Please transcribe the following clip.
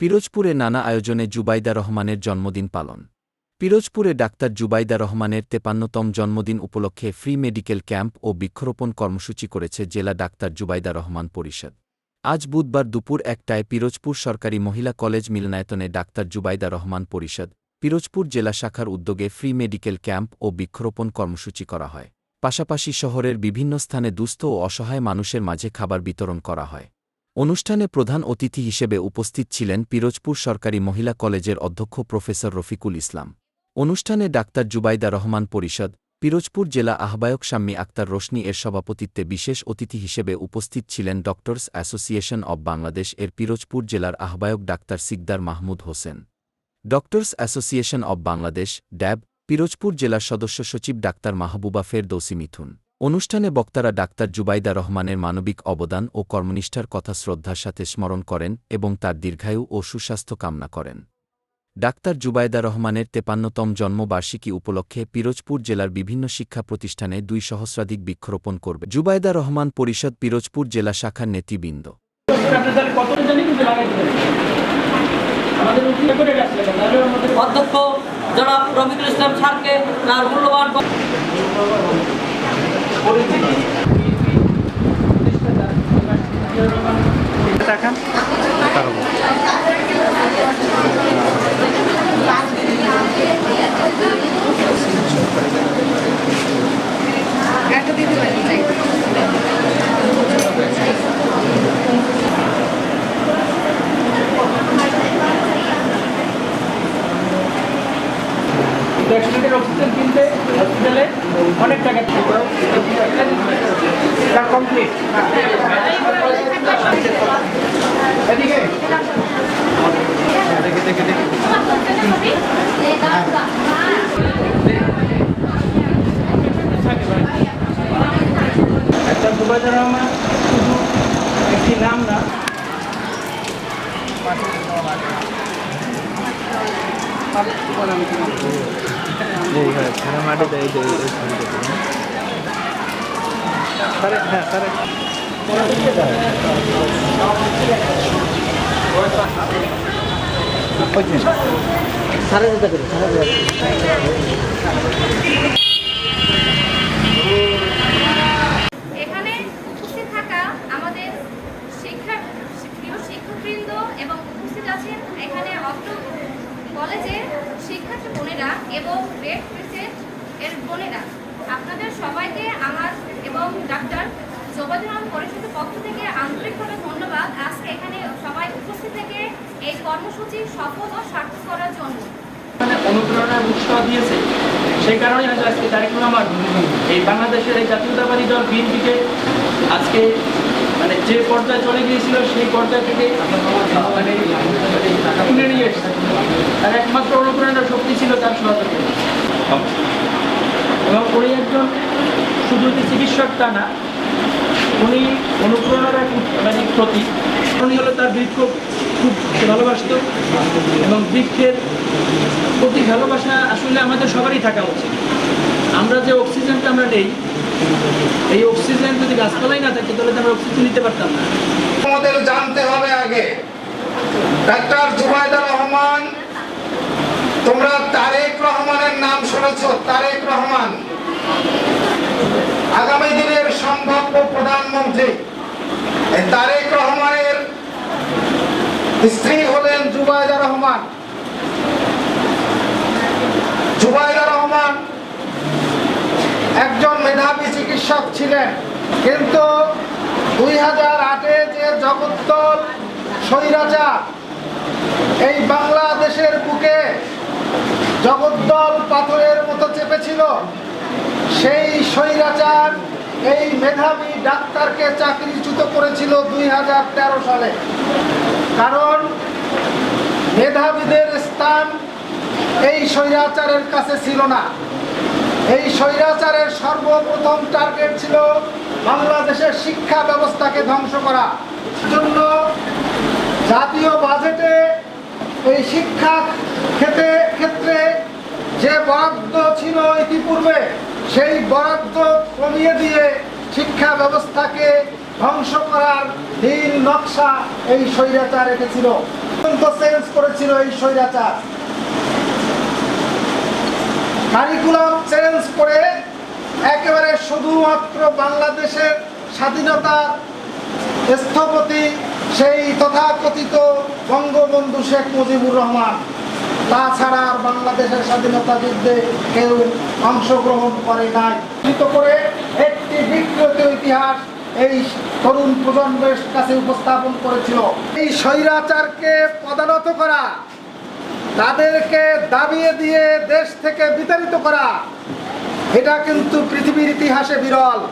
পিরোজপুরে নানা আয়োজনে জুবাইদা রহমানের জন্মদিন পালন। পিরোজপুরে ডাক্তার জুবাইদা রহমানের তেপান্নতম জন্মদিন উপলক্ষে ফ্রি মেডিকেল ক্যাম্প ও বৃক্ষরোপণ কর্মসূচি করেছে জেলা ডাক্তার জুবাইদা রহমান পরিষদ। আজ বুধবার দুপুর একটায় পিরোজপুর সরকারি মহিলা কলেজ মিলনায়তনে ডাক্তার জুবাইদা রহমান পরিষদ, পিরোজপুর জেলা শাখার উদ্যোগে ফ্রি মেডিকেল ক্যাম্প ও বৃক্ষরোপণ কর্মসূচি করা হয়। পাশাপাশি শহরের বিভিন্ন স্থানে দুস্থ ও অসহায় মানুষের মাঝে খাবার বিতরণ করা হয়। অনুষ্ঠানে প্রধান অতিথি হিসেবে উপস্থিত ছিলেন পিরোজপুর সরকারি মহিলা কলেজের অধ্যক্ষ প্রফেসর রফিকুল ইসলাম। অনুষ্ঠানে ডাক্তার জুবাইদা রহমান পরিষদ, পিরোজপুর জেলা আহ্বায়ক শাম্মী আক্তার রোশনি এর সভাপতিত্বে বিশেষ অতিথি হিসেবে উপস্থিত ছিলেন ডক্টরস অ্যাসোসিয়েশন অব বাংলাদেশ এর পিরোজপুর জেলার আহ্বায়ক doctor Sikdar Mahmud Hossain. Doctors association of Bangladesh, DAB, Pirojpur জেলার সদস্য সচিব ডাক্তার মাহবুবা ফের ফেরদৌসি মিথুন। অনুষ্ঠানে বক্তারা ডাক্তার জুবাইদা রহমানের মানবিক অবদান ও কর্মনিষ্ঠার কথা শ্রদ্ধার সাথে স্মরণ করেন এবং তার দীর্ঘায়ু ও সুস্বাস্থ্য কামনা করেন। ডাক্তার জুবাইদা রহমানের তেপান্নতম জন্মবার্ষিকী উপলক্ষে পিরোজপুর জেলার বিভিন্ন শিক্ষা প্রতিষ্ঠানে দুই সহস্রাধিক বৃক্ষরোপণ করবে জুবাইদা রহমান পরিষদ পিরোজপুর জেলা শাখার নেতৃবৃন্দ। অধ্যক্ষ জনাব রফিকুল ইসলাম তার মূল্যবান Katakan. একশো লিটার অক্সিজেন কিনতে হসপিটালে অনেক টাকা কমপ্লিট একটা জুবাইদুর রহমান শুধু একটি নাম না সাড়ে যেতে করি সাড়ে যেতে এখানে উপস্থিত থাকা আমাদের শিক্ষা প্রিয় শিক্ষকবৃন্দ এবং উপস্থিত আছেন এখানে অত্র কলেজের শিক্ষার্থী বোনেরা রেড ক্রিসেন্ট এর বোনেরা। আপনাদের সবাইকে আমার এবং ডাক্তার জবাদুরাম পরিষদের পক্ষ থেকে আন্তরিকভাবে ধন্যবাদ। আজকে এখানে সবাই উপস্থিত থেকে এই কর্মসূচি সফল ও সার্থক করার জন্য। অনুপ্রেরণার উৎসাহ দিয়েছে। সেই কারণে আজকে রহমান এই বাংলাদেশের জাতীয়তাবাদী দল বিএনপিকে আজকে যে পর্যায়ে চলে গিয়েছিল, সেই পর্যায় থেকে তুলে নিয়ে এসেছে। তার একমাত্র অনুপ্রেরণার শক্তি ছিল তার সহযোগী এবং উনি একজন শুধু যে চিকিৎসক তা না, উনি অনুপ্রেরণার এক মানে প্রতীক। উনি হলো তার বৃক্ষ, খুব ভালোবাসত। এবং বৃক্ষের প্রতি ভালোবাসা আসলে আমাদের সবারই থাকা উচিত। আমরা যে অক্সিজেনটা আমরা নেই, এই অক্সিজেন যদি গাছপালাই না থাকে, তাহলে আমরা অক্সিজেন নিতে পারতাম না। আমাদের জানতে হবে আগে, ডাক্তার জুবাইদা রহমান, তোমরা তারেক রহমানের নাম শুনেছ, তারেক রহমান। আগামী দিনের সম্ভাব্য প্রধানমন্ত্রী তারেক রহমানের স্ত্রী হলেন জুবাইদা রহমান জুবাইদা রহমান একজন চিকিৎসক ছিলেন, কিন্তু দুই হাজার আটে যে জগদ্দল স্বৈরাচার, এই বাংলাদেশের বুকে জগদ্দল পাথরের মতো চেপেছিল, সেই স্বৈরাচার এই মেধাবী ডাক্তারকে চাকরিচ্যুত করেছিল দুই হাজার তেরো সালে। কারণ মেধাবীদের স্থান এই স্বৈরাচারের কাছে ছিল না। এই স্বৈরাচারের সর্বপ্রথম টার্গেট ছিল বাংলাদেশের শিক্ষা ব্যবস্থাকে ধ্বংস করা। জন্য জাতীয় বাজেটে এই শিক্ষা ক্ষেত্রে ক্ষেত্রে যে বরাদ্দ ছিল ইতিপূর্বে, সেই বরাদ্দ কমিয়ে দিয়ে শিক্ষা ব্যবস্থাকে ধ্বংস করার নীল নকশা এই স্বৈরাচার রেখেছিল চেঞ্জ করেছিল এই স্বৈরাচার। কারিকুলাম চেঞ্জ করে একেবারে শুধুমাত্র বাংলাদেশের স্বাধীনতার স্থপতি সেই তথাকথিত বঙ্গবন্ধু শেখ মুজিবুর রহমান। তাছাড়া আর বাংলাদেশের স্বাধীনতা যুদ্ধে কেউ অংশগ্রহণ করে নাই। করে একটি বিকৃত ইতিহাস এই তরুণ প্রজন্মের কাছে উপস্থাপন করেছিল। এই স্বৈরাচারকে পদানত করা তাদেরকে দাবিয়ে দিয়ে দেশ থেকে বিতাড়িত করা এটা কিন্তু পৃথিবীর ইতিহাসে বিরল।